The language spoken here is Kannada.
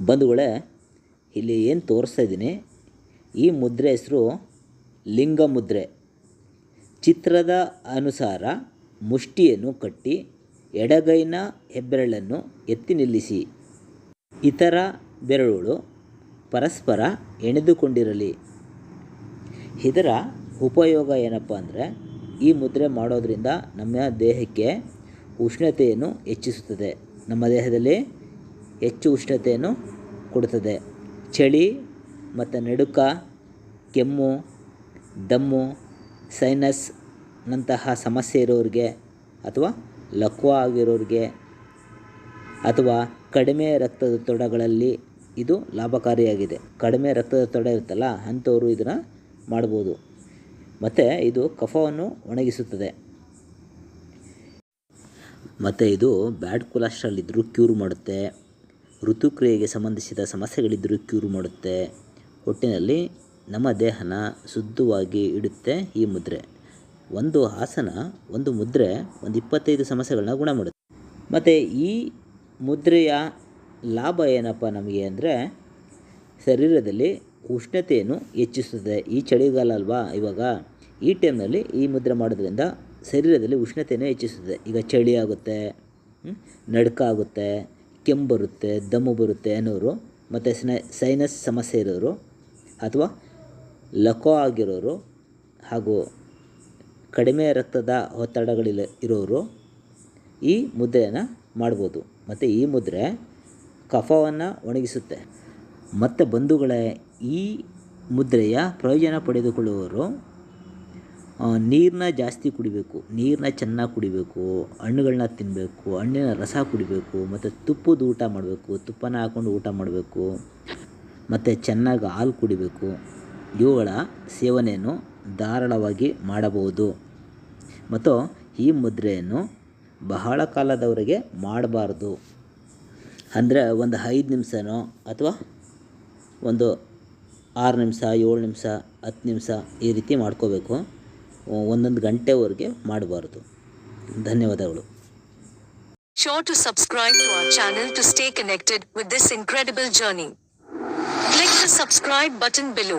ಬಂಧುಗಳೇ, ಇಲ್ಲಿ ಏನು ತೋರಿಸ್ತಾ ಇದ್ದೀನಿ? ಈ ಮುದ್ರೆ ಹೆಸರು ಲಿಂಗ ಮುದ್ರೆ ಚಿತ್ರದ ಅನುಸಾರ ಮುಷ್ಟಿಯನ್ನು ಕಟ್ಟಿ ಎಡಗೈನ ಹೆಬ್ಬೆರಳನ್ನು ಎತ್ತಿ ನಿಲ್ಲಿಸಿ. ಇತರ ಬೆರಳುಗಳು ಪರಸ್ಪರ ಎಣೆದುಕೊಂಡಿರಲಿ. ಇದರ ಉಪಯೋಗ ಏನಪ್ಪ ಅಂದರೆ, ಈ ಮುದ್ರೆ ಮಾಡೋದರಿಂದ ನಮ್ಮ ದೇಹಕ್ಕೆ ಉಷ್ಣತೆಯನ್ನು ಹೆಚ್ಚಿಸುತ್ತದೆ. ನಮ್ಮ ದೇಹದಲ್ಲಿ ಹೆಚ್ಚು ಉಷ್ಣತೆಯನ್ನು ಕೊಡುತ್ತದೆ. ಚಳಿ ಮತ್ತು ನಡುಕ, ಕೆಮ್ಮು, ದಮ್ಮು ಸೈನಸ್ನಂತಹ ಸಮಸ್ಯೆ ಇರೋರಿಗೆ ಅಥವಾ ಲಕ್ವ ಆಗಿರೋರಿಗೆ ಅಥವಾ ಕಡಿಮೆ ರಕ್ತದ ತೊಡಗಳಲ್ಲಿ ಇದು ಲಾಭಕಾರಿಯಾಗಿದೆ. ಕಡಿಮೆ ರಕ್ತದ ತೊಡ ಇರುತ್ತಲ್ಲ, ಅಂಥವರು ಇದನ್ನು ಮಾಡ್ಬೋದು. ಮತ್ತು ಇದು ಕಫವನ್ನು ಒಣಗಿಸುತ್ತದೆ. ಮತ್ತು ಇದು ಬ್ಯಾಡ್ ಕೊಲೆಸ್ಟ್ರಾಲ್ ಇದ್ದರೂ ಕ್ಯೂರ್ ಮಾಡುತ್ತೆ. ಋತುಕ್ರಿಯೆಗೆ ಸಂಬಂಧಿಸಿದ ಸಮಸ್ಯೆಗಳಿದ್ದರೂ ಕ್ಯೂರ್ ಮಾಡುತ್ತೆ. ಒಟ್ಟಿನಲ್ಲಿ ನಮ್ಮ ದೇಹನ ಶುದ್ಧವಾಗಿ ಇಡುತ್ತೆ ಈ ಮುದ್ರೆ. ಒಂದು ಆಸನ, ಒಂದು ಮುದ್ರೆ ಒಂದು ಇಪ್ಪತ್ತೈದು ಸಮಸ್ಯೆಗಳನ್ನ ಗುಣ ಮಾಡುತ್ತೆ. ಮತ್ತು ಈ ಮುದ್ರೆಯ ಲಾಭ ಏನಪ್ಪ ನಮಗೆ ಅಂದರೆ ಶರೀರದಲ್ಲಿ ಉಷ್ಣತೆಯನ್ನು ಹೆಚ್ಚಿಸುತ್ತದೆ. ಈ ಚಳಿಗಾಲ ಅಲ್ವಾ ಇವಾಗ? ಈ ಟೈಮ್ನಲ್ಲಿ ಈ ಮುದ್ರೆ ಮಾಡೋದ್ರಿಂದ ಶರೀರದಲ್ಲಿ ಉಷ್ಣತೆಯನ್ನು ಹೆಚ್ಚಿಸುತ್ತದೆ. ಈಗ ಚಳಿ ಆಗುತ್ತೆ? ನಡುಕ ಆಗುತ್ತೆ ಕೆಮ್ಮು ಬರುತ್ತೆ ದಮ್ಮು ಬರುತ್ತೆ ಅನ್ನೋರು, ಮತ್ತು ಸ್ನ, ಸೈನಸ್ ಸಮಸ್ಯೆ ಇರೋರು, ಅಥವಾ ಲಕೋ ಆಗಿರೋರು, ಹಾಗೂ ಕಡಿಮೆ ರಕ್ತದ ಒತ್ತಡಗಳಿಲ್ಲ, ಇರೋರು ಈ ಮುದ್ರೆಯನ್ನು ಮಾಡ್ಬೋದು. ಮತ್ತು ಈ ಮುದ್ರೆ ಕಫವನ್ನು ಒಣಗಿಸುತ್ತೆ. ಮತ್ತು ಬಂಧುಗಳೇ, ಈ ಮುದ್ರೆಯ ಪ್ರಯೋಜನ ಪಡೆದುಕೊಳ್ಳುವವರು ನೀರನ್ನ ಜಾಸ್ತಿ ಕುಡಿಬೇಕು ನೀರನ್ನ ಚೆನ್ನಾಗಿ ಕುಡಿಬೇಕು ಹಣ್ಣುಗಳನ್ನ ತಿನ್ನಬೇಕು ಹಣ್ಣಿನ ರಸ ಕುಡಿಬೇಕು, ಮತ್ತು ತುಪ್ಪದ ಊಟ ಮಾಡಬೇಕು, ತುಪ್ಪನ ಹಾಕ್ಕೊಂಡು ಊಟ ಮಾಡಬೇಕು, ಮತ್ತು ಚೆನ್ನಾಗಿ ಹಾಲು ಕುಡಿಬೇಕು. ಇವುಗಳ ಸೇವನೆಯನ್ನು ಧಾರಾಳವಾಗಿ ಮಾಡಬಹುದು. ಮತ್ತು ಈ ಮುದ್ರೆಯನ್ನು ಬಹಳ ಕಾಲದವರೆಗೆ ಮಾಡಬಾರ್ದು. ಅಂದರೆ ಒಂದು ಐದು ನಿಮಿಷನೋ ಅಥವಾ ಒಂದು ಆರು ನಿಮಿಷ, ಏಳು ನಿಮಿಷ, ಹತ್ತು ನಿಮಿಷ ಈ ರೀತಿ ಮಾಡ್ಕೋಬೇಕು. ಒಂದೊಂದು ಗಂಟೆವರೆಗೆ ಮಾಡಬಾರದು. ಧನ್ಯವಾದಗಳು. Show to subscribe to our channel to stay connected with this incredible journey click the subscribe button below